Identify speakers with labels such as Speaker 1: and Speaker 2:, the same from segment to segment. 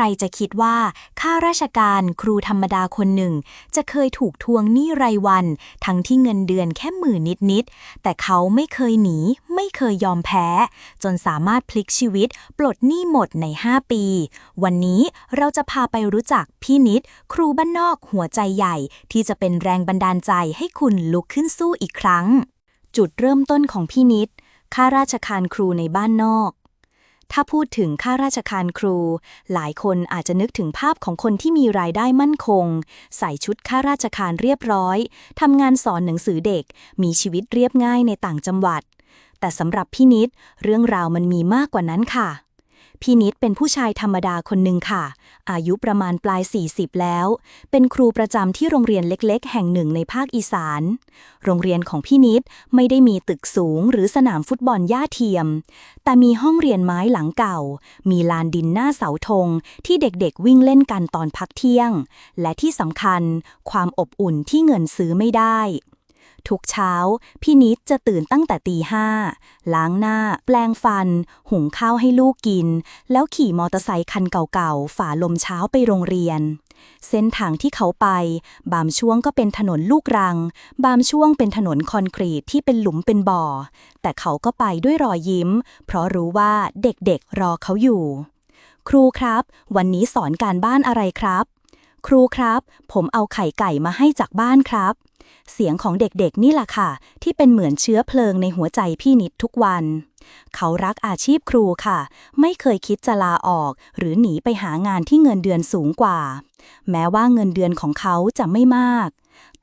Speaker 1: รจะคิดว่าข้าราชการครูธรรมดาคนหนึ่ง จะเคยถูกทวงหนี้รายวัน ทั้งที่เงินเดือนแค่หมื่นนิดๆ แต่เขาไม่เคยหนี ไม่เคยยอมแพ้ จนสามารถพลิกชีวิต ปลดหนี้หมดใน 5 ปี วันนี้เราจะพาไปรู้จักพี่นิด ครูบ้านนอกหัวใจใหญ่ ที่จะเป็นแรงบันดาลใจให้คุณลุกขึ้นสู้อีกครั้ง จุดเริ่มต้นของพี่นิดข้าราชการครูในบ้านนอก ถ้าพูดถึงข้าราชการครู หลายคนอาจจะนึกถึงภาพของคนที่มีรายได้มั่นคง ใส่ชุดข้าราชการเรียบร้อยทำงานสอนหนังสือเด็ก มีชีวิตเรียบง่ายในต่างจังหวัด แต่สำหรับพี่นิด เรื่องราวมันมีมากกว่านั้นค่ะ พี่นิดเป็นผู้ชายธรรมดาคนหนึ่งค่ะ อายุประมาณปลาย 40 แล้ว เป็นครูประจำที่โรงเรียนเล็ก ๆ แห่งหนึ่งในภาคอีสาน โรงเรียนของพี่นิดไม่ได้มีตึกสูงหรือสนามฟุตบอลหญ้าเทียม แต่มีห้องเรียนไม้หลังเก่า มีลานดินหน้าเสาธงที่เด็กๆวิ่งเล่นกันตอนพักเที่ยง และที่สำคัญ ความอบอุ่นที่เงินซื้อไม่ได้ ทุกเช้า พี่นิดจะตื่นตั้งแต่ตีห้าล้างหน้า แปลงฟัน หุงข้าวให้ลูกกิน แล้วขี่มอเตอร์ไซค์คันเก่าๆ ฝ่าลมเช้าไปโรงเรียน เส้นทางที่เขาไป บางช่วงก็เป็นถนนลูกรัง บางช่วงเป็นถนนคอนกรีตที่เป็นหลุมเป็นบ่อ แต่เขาก็ไปด้วยรอยยิ้ม เพราะรู้ว่าเด็กๆรอเขาอยู่ ครูครับ วันนี้สอนการบ้านอะไรครับ ครูครับ ผมเอาไข่ไก่มาให้จากบ้านครับ เสียงของเด็กๆนี่แหละค่ะ ที่เป็นเหมือนเชื้อเพลิงในหัวใจพี่นิดทุกวัน เขารักอาชีพครูค่ะ ไม่เคยคิดจะลาออก หรือหนีไปหางานที่เงินเดือนสูงกว่า แม้ว่าเงินเดือนของเขาจะไม่มาก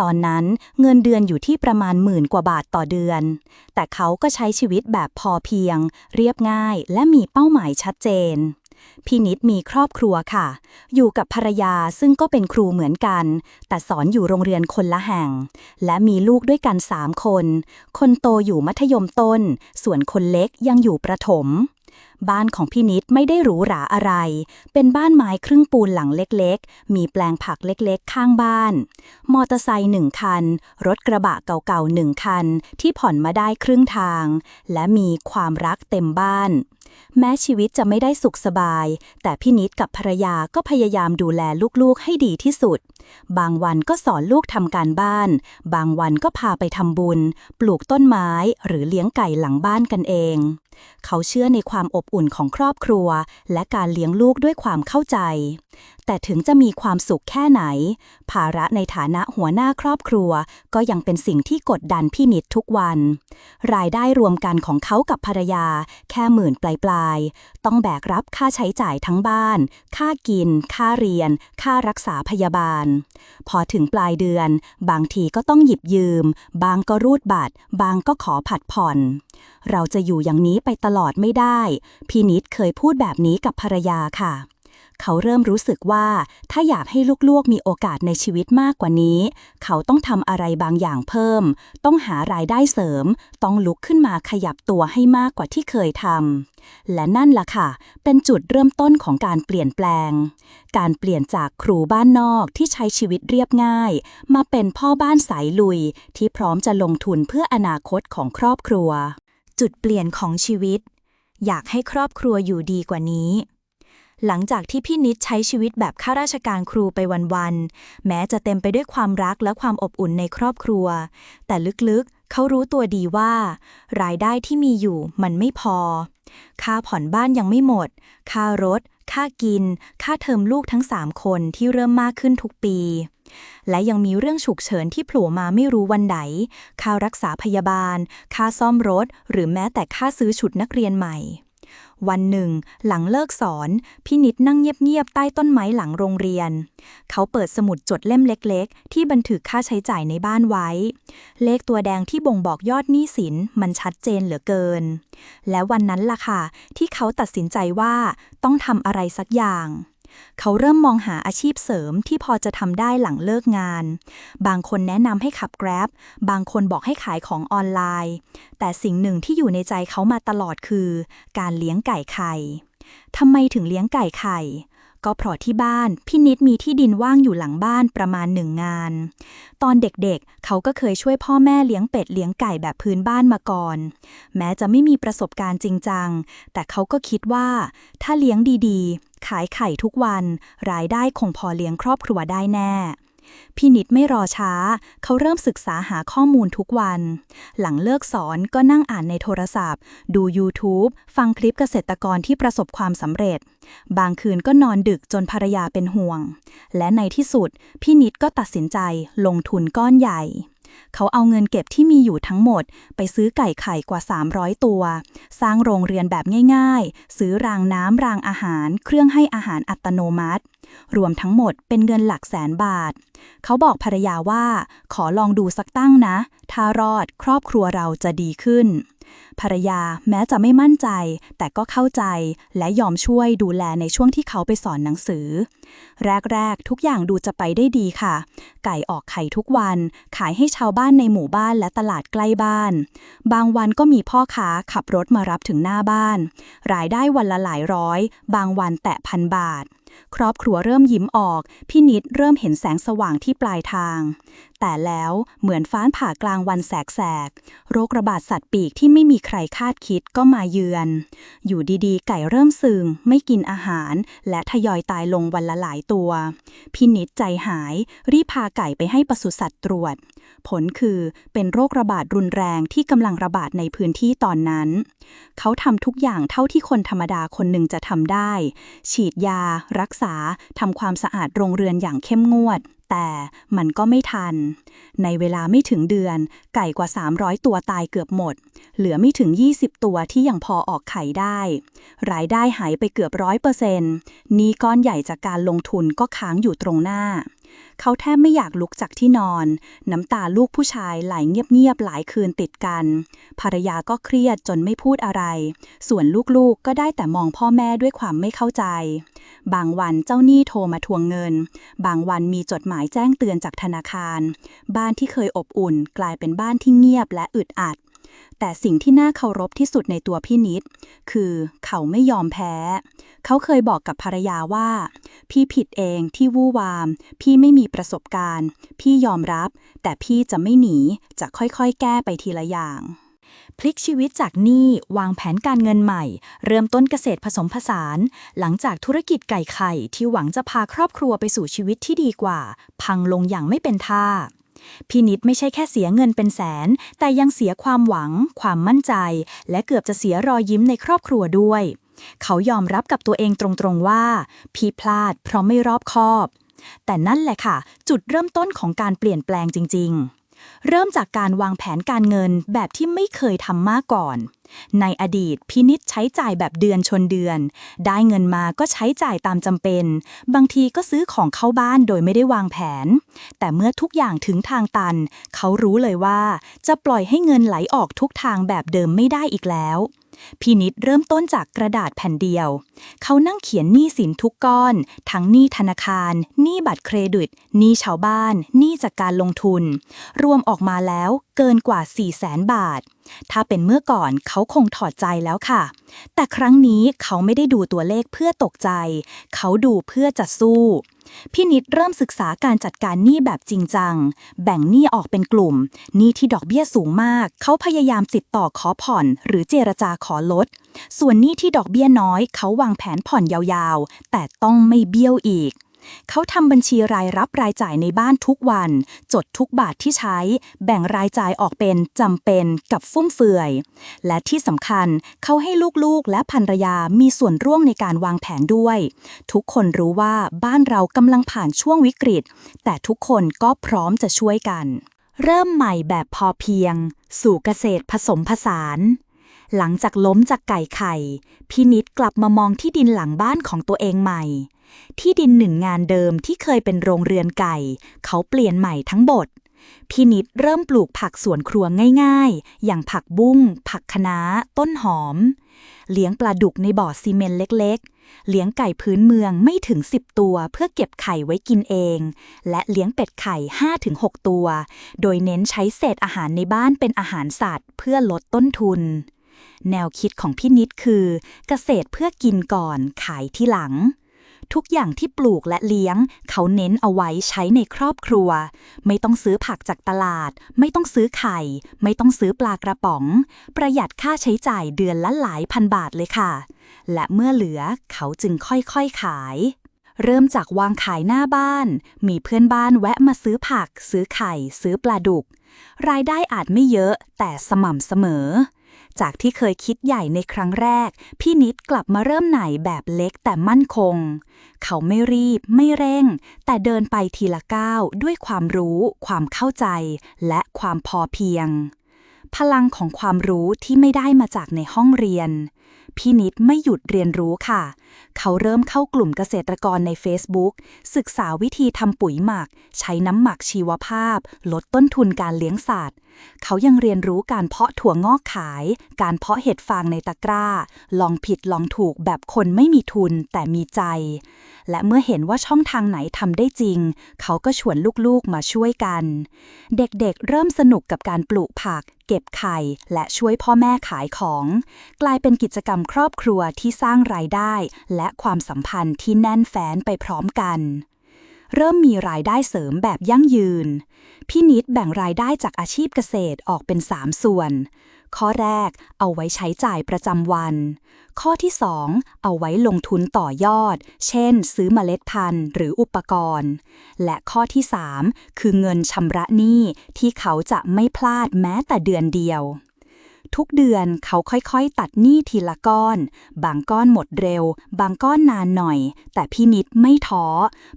Speaker 1: ตอนนั้นเงินเดือนอยู่ที่ประมาณหมื่นกว่าบาทต่อเดือน แต่เขาก็ใช้ชีวิตแบบพอเพียง เรียบง่ายและมีเป้าหมายชัดเจน พี่นิดมีครอบครัวค่ะ อยู่กับภรรยาซึ่งก็เป็นครูเหมือนกัน แต่สอนอยู่โรงเรียนคนละแห่ง และมีลูกด้วยกันสามคน คนโตอยู่มัธยมต้น ส่วนคนเล็กยังอยู่ประถม บ้านของพี่นิดไม่ได้หรูหราอะไร เป็นบ้านไม้ครึ่งปูนหลังเล็กๆ มีแปลงผักเล็กๆ ข้างบ้าน มอเตอร์ไซค์หนึ่งคัน รถกระบะเก่าๆหนึ่งคัน ที่ผ่อนมาได้ครึ่งทาง และมีความรักเต็มบ้าน แม้ชีวิตจะไม่ได้สุขสบาย แต่พี่นิดกับภรรยาก็พยายามดูแลลูกๆให้ดีที่สุด บางวันก็สอนลูกทำการบ้าน บางวันก็พาไปทำบุญ ปลูกต้นไม้หรือเลี้ยงไก่หลังบ้านกันเอง เขาเชื่อในความอบอุ่นของครอบครัว และการเลี้ยงลูกด้วยความเข้าใจ แต่ถึงจะมีความสุขแค่ไหน ภาระในฐานะหัวหน้าครอบครัว ก็ยังเป็นสิ่งที่กดดันพี่นิดทุกวัน รายได้รวมกันของเขากับภรรยา แค่หมื่นปลายๆ ต้องแบกรับค่าใช้จ่ายทั้งบ้าน ค่ากิน ค่าเรียน ค่ารักษาพยาบาล พอถึงปลายเดือน บางทีก็ต้องหยิบยืม บางก็รูดบัตร บางก็ขอผัดผ่อน เราจะอยู่อย่างนี้ไปตลอดไม่ได้ พี่นิดเคยพูดแบบนี้กับภรรยาค่ะ เขาเริ่มรู้สึกว่าถ้าอยากให้ลูกๆมีโอกาสในชีวิตมากกว่านี้ เขาต้องทำอะไรบางอย่างเพิ่ม ต้องหารายได้เสริม ต้องลุกขึ้นมาขยับตัวให้มากกว่าที่เคยทำและนั่นล่ะค่ะ เป็นจุดเริ่มต้นของการเปลี่ยนแปลง การเปลี่ยนจากครูบ้านนอกที่ใช้ชีวิตเรียบง่าย มาเป็นพ่อบ้านสายลุยที่พร้อมจะลงทุนเพื่ออนาคตของครอบครัว จุดเปลี่ยนของชีวิต อยากให้ครอบครัวอยู่ดีกว่านี้ หลังจากที่พี่นิดใช้ชีวิตแบบข้าราชการครูไปวันๆ แม้จะเต็มไปด้วยความรักและความอบอุ่นในครอบครัว แต่ลึกๆ เขารู้ตัวดีว่า รายได้ที่มีอยู่มันไม่พอ ค่าผ่อนบ้านยังไม่หมด ค่ารถ ค่ากิน ค่าเทอมลูกทั้งสามคนที่เริ่มมากขึ้นทุกปี และยังมีเรื่องฉุกเฉินที่โผล่มาไม่รู้วันไหน ค่ารักษาพยาบาล ค่าซ่อมรถ หรือแม้แต่ค่าซื้อชุดนักเรียนใหม่ วันหนึ่ง หลังเลิกสอนพี่นิดนั่งเงียบๆใต้ต้นไม้หลังโรงเรียน เขาเปิดสมุดจดเล่มเล็กๆ ที่บันทึกค่าใช้จ่ายในบ้านไว้ เลขตัวแดงที่บ่งบอกยอดหนี้สินมันชัดเจนเหลือเกิน และวันนั้นล่ะค่ะที่เขาตัดสินใจว่าต้องทำอะไรสักอย่าง เขาเริ่มมองหาอาชีพเสริมที่พอจะทำได้หลังเลิกงาน บางคนแนะนำให้ขับ Grab บางคนบอกให้ขายของออนไลน์ แต่สิ่งหนึ่งที่อยู่ในใจเขามาตลอดคือ การเลี้ยงไก่ไข่ทำไมถึงเลี้ยงไก่ไข่
Speaker 2: ก็เพราะที่บ้านพี่นิดมีที่ดินว่างอยู่หลังบ้านประมาณหนึ่งงาน ตอนเด็กๆเขาก็เคยช่วยพ่อแม่เลี้ยงเป็ดเลี้ยงไก่แบบพื้นบ้านมาก่อน แม้จะไม่มีประสบการณ์จริงจัง แต่เขาก็คิดว่า ถ้าเลี้ยงดีๆ ขายไข่ทุกวัน รายได้คงพอเลี้ยงครอบครัวได้แน่ พี่นิดไม่รอช้า เขาเริ่มศึกษาหาข้อมูลทุกวัน หลังเลิกสอนก็นั่งอ่านในโทรศัพท์ ดู YouTube ฟังคลิปเกษตรกรที่ประสบความสำเร็จ บางคืนก็นอนดึกจนภรรยาเป็นห่วง และในที่สุด พี่นิดก็ตัดสินใจลงทุนก้อนใหญ่ เขาเอาเงินเก็บที่มีอยู่ทั้งหมด ไปซื้อไก่ไข่กว่า 300 ตัว สร้างโรงเรือนแบบง่ายๆ ซื้อรางน้ำรางอาหาร เครื่องให้อาหารอัตโนมัติ รวมทั้งหมดเป็นเงินหลักแสนบาท เขาบอกภรรยาว่า ขอลองดูสักตั้งนะ ถ้ารอดครอบครัวเราจะดีขึ้น ภรรยาแม้จะไม่มั่นใจ แต่ก็เข้าใจและยอมช่วยดูแลในช่วงที่เขาไปสอนหนังสือ แรก ๆ ทุกอย่างดูจะไปได้ดีค่ะ ไก่ออกไข่ทุกวัน ขายให้ชาวบ้านในหมู่บ้านและตลาดใกล้บ้าน บางวันก็มีพ่อค้าขับรถมารับถึงหน้าบ้าน รายได้วันละหลายร้อย บางวันแตะพันบาท ครอบครัวเริ่มยิ้มออก พี่นิดเริ่มเห็นแสงสว่างที่ปลายทาง แต่แล้วเหมือนฟ้านผ่ากลางวันแสกๆ โรคระบาดสัตว์ปีกที่ไม่มีใครคาดคิดก็มาเยือน อยู่ดีๆ ไก่เริ่มซึงไม่กินอาหาร และทยอยตายลงวันละหลายตัว พี่นิดใจหาย รีบพาไก่ไปให้ปศุสัตว์ตรวจ ผลคือเป็นโรคระบาดรุนแรงที่กำลังระบาดในพื้นที่ตอนนั้น เขาทำทุกอย่างเท่าที่คนธรรมดาคนหนึ่งจะทำได้ ฉีดยารักษาทำความสะอาดโรงเรือนอย่างเข้มงวด แต่มันก็ไม่ทัน ในเวลาไม่ถึงเดือน ไก่กว่า 300 ตัวตายเกือบหมด เหลือไม่ถึง 20 ตัวที่ยังพอออกไข่ได้ รายได้หายไปเกือบร้อยเปอร์เซ็นต์นี่ก้อนใหญ่จากการลงทุนก็ค้างอยู่ตรงหน้า เขาแทบไม่อยากลุกจากที่นอน น้ำตาลูกผู้ชายไหลเงียบๆหลายคืนติดกัน ภรรยาก็เครียดจนไม่พูดอะไร ส่วนลูกๆก็ได้แต่มองพ่อแม่ด้วยความไม่เข้าใจ บางวันเจ้าหนี้โทรมาทวงเงิน บางวันมีจดหมายแจ้งเตือนจากธนาคาร บ้านที่เคยอบอุ่นกลายเป็นบ้านที่เงียบและอึดอัด แต่สิ่งที่น่าเคารพที่สุดในตัวพี่นิด คือเขาไม่ยอมแพ้ เขาเคยบอกกับภรรยาว่า พี่ผิดเองที่วู่วาม พี่ไม่มีประสบการณ์ พี่ยอมรับ แต่พี่จะไม่หนี จะค่อยๆ แก้ไปทีละอย่าง
Speaker 1: พลิกชีวิตจากหนี้วางแผนการเงินใหม่ เริ่มต้นเกษตรผสมผสาน หลังจากธุรกิจไก่ไข่ที่หวังจะพาครอบครัวไปสู่ชีวิตที่ดีกว่า พังลงอย่างไม่เป็นท่า พี่นิดไม่ใช่แค่เสียเงินเป็นแสน แต่ยังเสียความหวัง ความมั่นใจ และเกือบจะเสียรอยยิ้มในครอบครัวด้วย เขายอมรับกับตัวเองตรงๆว่า พี่พลาดเพราะไม่รอบคอบ แต่นั่นแหละค่ะ จุดเริ่มต้นของการเปลี่ยนแปลงจริง ๆ เริ่มจากการวางแผนการเงินแบบที่ไม่เคยทำมาก่อน ในอดีตพินิษใช้จ่ายแบบเดือนชนเดือน ได้เงินมาก็ใช้จ่ายตามจำเป็น บางทีก็ซื้อของเข้าบ้านโดยไม่ได้วางแผน แต่เมื่อทุกอย่างถึงทางตัน เขารู้เลยว่า จะปล่อยให้เงินไหลออกทุกทางแบบเดิมไม่ได้อีกแล้วพี่นิดเริ่มต้นจากกระดาษแผ่นเดียว เขานั่งเขียนหนี้สินทุกก้อน ทั้งหนี้ธนาคาร หนี้บัตรเครดิต หนี้ชาวบ้าน หนี้จากการลงทุน รวมออกมาแล้วเกินกว่า 4 0 0แสนบาท ถ้าเป็นเมื่อก่อนเขาคงถอดใจแล้วค่ะ แต่ครั้งนี้เขาไม่ได้ดูตัวเลขเพื่อตกใจ เขาดูเพื่อจะสู้ พี่นิดเริ่มศึกษาการจัดการหนี้แบบจริงจัง แบ่งหนี้ออกเป็นกลุ่ม หนี้ที่ดอกเบี้ยสูงมาก เขาพยายามติดต่อขอผ่อน หรือเจรจาขอลด ส่วนหนี้ที่ดอกเบี้ยน้อย เขาวางแผนผ่อนยาวๆ แต่ต้องไม่เบี้ยวอีก เขาทำบัญชีรายรับรายจ่ายในบ้านทุกวัน จดทุกบาทที่ใช้ แบ่งรายจ่ายออกเป็นจำเป็นกับฟุ่มเฟือย และที่สำคัญเขาให้ลูกๆและภรรยามีส่วนร่วมในการวางแผนด้วย ทุกคนรู้ว่าบ้านเรากำลังผ่านช่วงวิกฤต แต่ทุกคนก็พร้อมจะช่วยกัน เริ่มใหม่แบบพอเพียง สู่เกษตรผสมผสาน หลังจากล้มจากไก่ไข่ พี่นิดกลับมามองที่ดินหลังบ้านของตัวเองใหม่ ที่ดินหนึ่งงานเดิมที่เคยเป็นโรงเรือนไก่ เขาเปลี่ยนใหม่ทั้งบทพี่นิดเริ่มปลูกผักสวนครัวง่ายๆ อย่างผักบุ้ง ผักคะน้า ต้นหอม เลี้ยงปลาดุกในบ่อซีเมนเล็กๆ เลี้ยงไก่พื้นเมืองไม่ถึง 10 ตัวเพื่อเก็บไข่ไว้กินเอง และเลี้ยงเป็ดไข่ 5-6 ตัว โดยเน้นใช้เศษอาหารในบ้านเป็นอาหารสัตว์ เพื่อลดต้นทุน แนวคิดของพี่นิดคือเกษตรเพื่อกินก่อนขายที่หลัง
Speaker 2: ทุกอย่างที่ปลูกและเลี้ยง เขาเน้นเอาไว้ใช้ในครอบครัว ไม่ต้องซื้อผักจากตลาด ไม่ต้องซื้อไข่ ไม่ต้องซื้อปลากระป๋อง ประหยัดค่าใช้จ่ายเดือนละหลายพันบาทเลยค่ะ และเมื่อเหลือเขาจึงค่อยๆขายเริ่มจากวางขายหน้าบ้าน มีเพื่อนบ้านแวะมาซื้อผัก ซื้อไข่ ซื้อปลาดุก รายได้อาจไม่เยอะแต่สม่ำเสมอ จากที่เคยคิดใหญ่ในครั้งแรก พี่นิดกลับมาเริ่มไหนแบบเล็กแต่มั่นคง เขาไม่รีบ ไม่เร่ง แต่เดินไปทีละก้าวด้วยความรู้ ความเข้าใจ และความพอเพียง พลังของความรู้ที่ไม่ได้มาจากในห้องเรียน พี่นิดไม่หยุดเรียนรู้ค่ะ เขาเริ่มเข้ากลุ่มเกษตรกรใน Facebook ศึกษาวิธีทำปุ๋ยหมัก ใช้น้ำหมักชีวภาพ ลดต้นทุนการเลี้ยงสัตว์ เขายังเรียนรู้การเพาะถั่วงอกขาย การเพาะเห็ดฟางในตะกร้า ลองผิดลองถูกแบบคนไม่มีทุนแต่มีใจ และเมื่อเห็นว่าช่องทางไหนทำได้จริง เขาก็ชวนลูกๆมาช่วยกัน เด็กๆ เริ่มสนุกกับการปลูกผัก เก็บไข่ และช่วยพ่อแม่ขายของ กลายเป็นกิจกรรมครอบครัวที่สร้างรายได้ และความสัมพันธ์ที่แน่นแฟ้นไปพร้อมกัน เริ่มมีรายได้เสริมแบบยั่งยืน พี่นิดแบ่งรายได้จากอาชีพเกษตรออกเป็น 3 ส่วน ข้อแรกเอาไว้ใช้จ่ายประจำวัน ข้อที่ 2 เอาไว้ลงทุนต่อยอด เช่น ซื้อเมล็ดพันธุ์ หรืออุปกรณ์ และข้อที่ 3 คือเงินชำระหนี้ที่เขาจะไม่พลาดแม้แต่เดือนเดียว ทุกเดือนเขาค่อยๆ ตัดหนี้ทีละก้อน บางก้อนหมดเร็ว บางก้อนนานหน่อย แต่พี่นิดไม่ท้อ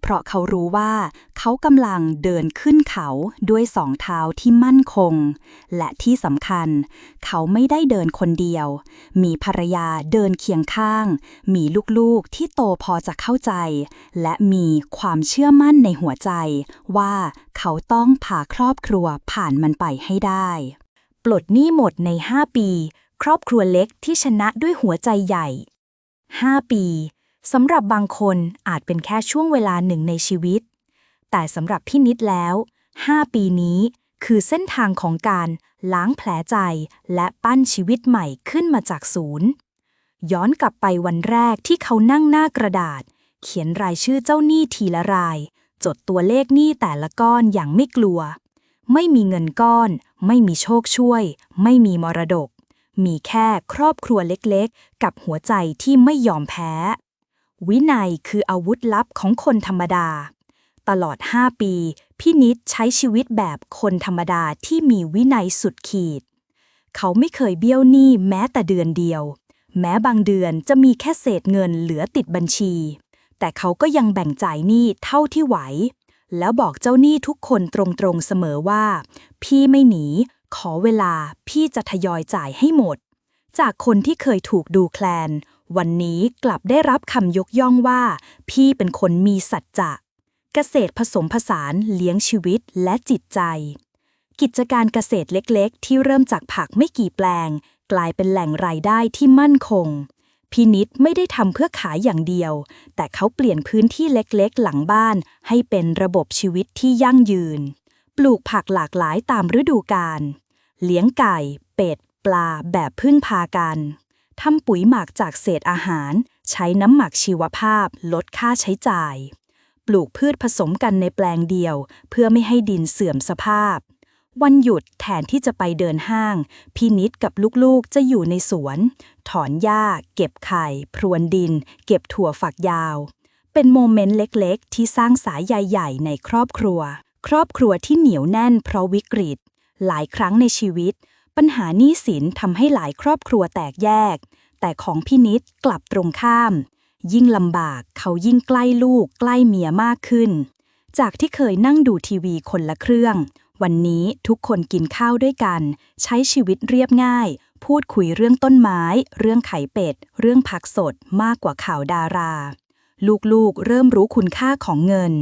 Speaker 2: เพราะเขารู้ว่า เขากำลังเดินขึ้นเขาด้วยสองเท้าที่มั่นคง และที่สำคัญ เขาไม่ได้เดินคนเดียว มีภรรยาเดินเคียงข้าง มีลูกๆที่โตพอจะเข้าใจ และมีความเชื่อมั่นในหัวใจ ว่าเขาต้องพาครอบครัวผ่านมันไปให้ได้
Speaker 1: ปลดหนี้หมดใน 5 ปี ครอบครัวเล็กที่ชนะด้วยหัวใจใหญ่ 5 ปีสำหรับบางคนอาจเป็นแค่ช่วงเวลาหนึ่งในชีวิต แต่สำหรับพี่นิดแล้ว 5 ปีนี้คือเส้นทางของการล้างแผลใจและปั้นชีวิตใหม่ขึ้นมาจากศูนย์ ย้อนกลับไปวันแรกที่เขานั่งหน้ากระดาษ เขียนรายชื่อเจ้าหนี้ทีละราย จดตัวเลขหนี้แต่ละก้อนอย่างไม่กลัว ไม่มีเงินก้อน ไม่มีโชคช่วย ไม่มีมรดก มีแค่ครอบครัวเล็กๆ กับหัวใจที่ไม่ยอมแพ้ วินัยคืออาวุธลับของคนธรรมดา ตลอด 5 ปี พี่นิดใช้ชีวิตแบบคนธรรมดาที่มีวินัยสุดขีด เขาไม่เคยเบี้ยวหนี้แม้แต่เดือนเดียว แม้บางเดือนจะมีแค่เศษเงินเหลือติดบัญชี แต่เขาก็ยังแบ่งจ่ายหนี้เท่าที่ไหว แล้วบอกเจ้าหนี้ทุกคนตรงๆเสมอว่า พี่ไม่หนี ขอเวลาพี่จะทยอยจ่ายให้หมด จากคนที่เคยถูกดูแคลน วันนี้กลับได้รับคำยกย่องว่า พี่เป็นคนมีสัจจะเกษตรผสมผสานเลี้ยงชีวิตและจิตใจ กิจการเกษตรเล็กๆ ที่เริ่มจากผักไม่กี่แปลง กลายเป็นแหล่งรายได้ที่มั่นคง พี่นิดไม่ได้ทำเพื่อขายอย่างเดียว แต่เขาเปลี่ยนพื้นที่เล็กๆ หลังบ้าน ให้เป็นระบบชีวิตที่ยั่งยืน ปลูกผักหลากหลายตามฤดูกาล เลี้ยงไก่ เป็ด ปลาแบบพึ่งพากัน ทำปุ๋ยหมักจากเศษอาหาร ใช้น้ำหมักชีวภาพ ลดค่าใช้จ่าย ปลูกพืชผสมกันในแปลงเดียว เพื่อไม่ให้ดินเสื่อมสภาพ วันหยุดแทนที่จะไปเดินห้าง พี่นิดกับลูกๆจะอยู่ในสวน ถอนหญ้า เก็บไข่ พรวนดิน เก็บถั่วฝักยาว เป็นโมเมนต์เล็กๆ ที่สร้างสายใยๆในครอบครัว ครอบครัวที่เหนียวแน่นเพราะวิกฤต หลายครั้งในชีวิต ปัญหาหนี้สินทำให้หลายครอบครัวแตกแยก แต่ของพี่นิดกลับตรงข้าม ยิ่งลำบากเขายิ่งใกล้ลูกใกล้เมียมากขึ้น จากที่เคยนั่งดูทีวีคนละเครื่อง วันนี้ทุกคนกินข้าวด้วยกัน ใช้ชีวิตเรียบง่าย พูดคุยเรื่องต้นไม้ เรื่องไข่เป็ด เรื่องผักสดมากกว่าข่าวดารา ลูกๆเริ่มรู้คุณค่าของเงิน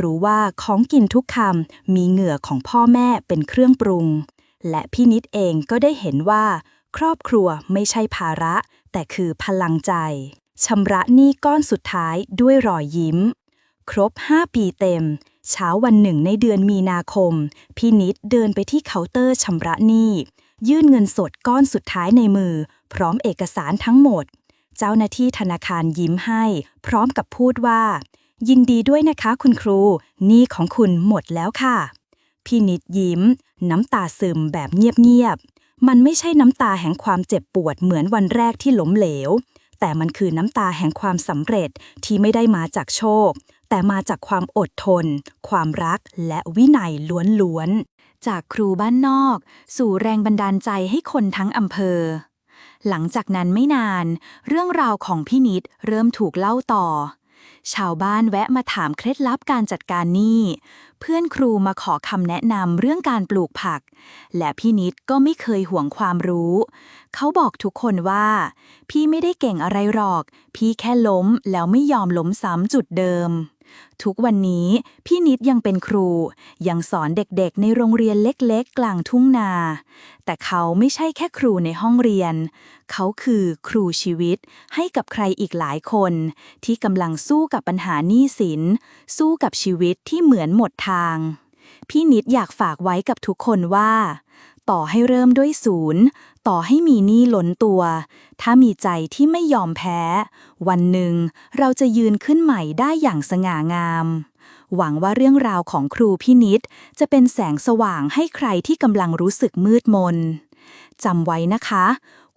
Speaker 1: รู้ว่าของกินทุกคำมีเหงื่อของพ่อแม่เป็นเครื่องปรุง และพี่นิดเองก็ได้เห็นว่า ครอบครัวไม่ใช่ภาระ แต่คือพลังใจชำระหนี้ก้อนสุดท้ายด้วยรอยยิ้ม ครบ 5 ปีเต็ม เช้าวันหนึ่งในเดือนมีนาคม พี่นิดเดินไปที่เคาน์เตอร์ชำระหนี้ ยื่นเงินสดก้อนสุดท้ายในมือ พร้อมเอกสารทั้งหมด
Speaker 2: เจ้าหน้าที่ธนาคารยิ้มให้ พร้อมกับพูดว่า ยินดีด้วยนะคะคุณครู หนี้ของคุณหมดแล้วค่ะ พี่นิดยิ้ม น้ำตาซึมแบบเงียบๆ มันไม่ใช่น้ำตาแห่งความเจ็บปวดเหมือนวันแรกที่ล้มเหลวแต่มันคือน้ำตาแห่งความสำเร็จที่ไม่ได้มาจากโชค แต่มาจากความอดทน ความรักและวินัยล้วนๆ จากครูบ้านนอก สู่แรงบันดาลใจให้คนทั้งอำเภอ หลังจากนั้นไม่นาน เรื่องราวของพี่นิดเริ่มถูกเล่าต่อ ชาวบ้านแวะมาถามเคล็ดลับการจัดการหนี้ เพื่อนครูมาขอคำแนะนำเรื่องการปลูกผัก และพี่นิดก็ไม่เคยห่วงความรู้ เขาบอกทุกคนว่า พี่ไม่ได้เก่งอะไรหรอก พี่แค่ล้มแล้วไม่ยอมล้มซ้ำจุดเดิม ทุกวันนี้พี่นิดยังเป็นครู ยังสอนเด็กๆ ในโรงเรียนเล็กๆ กลางทุ่งนา แต่เขาไม่ใช่แค่ครูในห้องเรียน เขาคือครูชีวิตให้กับใครอีกหลายคน ที่กำลังสู้กับปัญหาหนี้สิน สู้กับชีวิตที่เหมือนหมดทาง พี่นิดอยากฝากไว้กับทุกคนว่า ต่อให้เริ่มด้วยศูนย์ ต่อให้มีหนี้ล้นตัว ถ้ามีใจที่ไม่ยอมแพ้ วันหนึ่งเราจะยืนขึ้นใหม่ได้อย่างสง่างาม หวังว่าเรื่องราวของครูพี่นิด จะเป็นแสงสว่างให้ใครที่กำลังรู้สึกมืดมนจำไว้นะคะ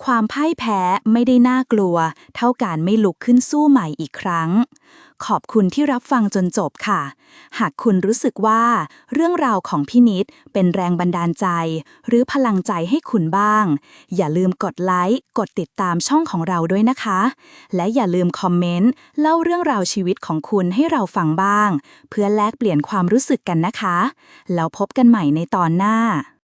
Speaker 2: ความพ่ายแพ้ไม่ได้น่ากลัว เท่าการไม่ลุกขึ้นสู้ใหม่อีกครั้ง ขอบคุณที่รับฟังจนจบค่ะ หากคุณรู้สึกว่า เรื่องราวของพี่นิดเป็นแรงบันดาลใจ หรือพลังใจให้คุณบ้าง อย่าลืมกดไลค์ กดติดตามช่องของเราด้วยนะคะ และอย่าลืมคอมเมนต์เล่าเรื่องราวชีวิตของคุณให้เราฟังบ้าง เพื่อแลกเปลี่ยนความรู้สึกกันนะคะ แล้วพบกันใหม่ในตอนหน้า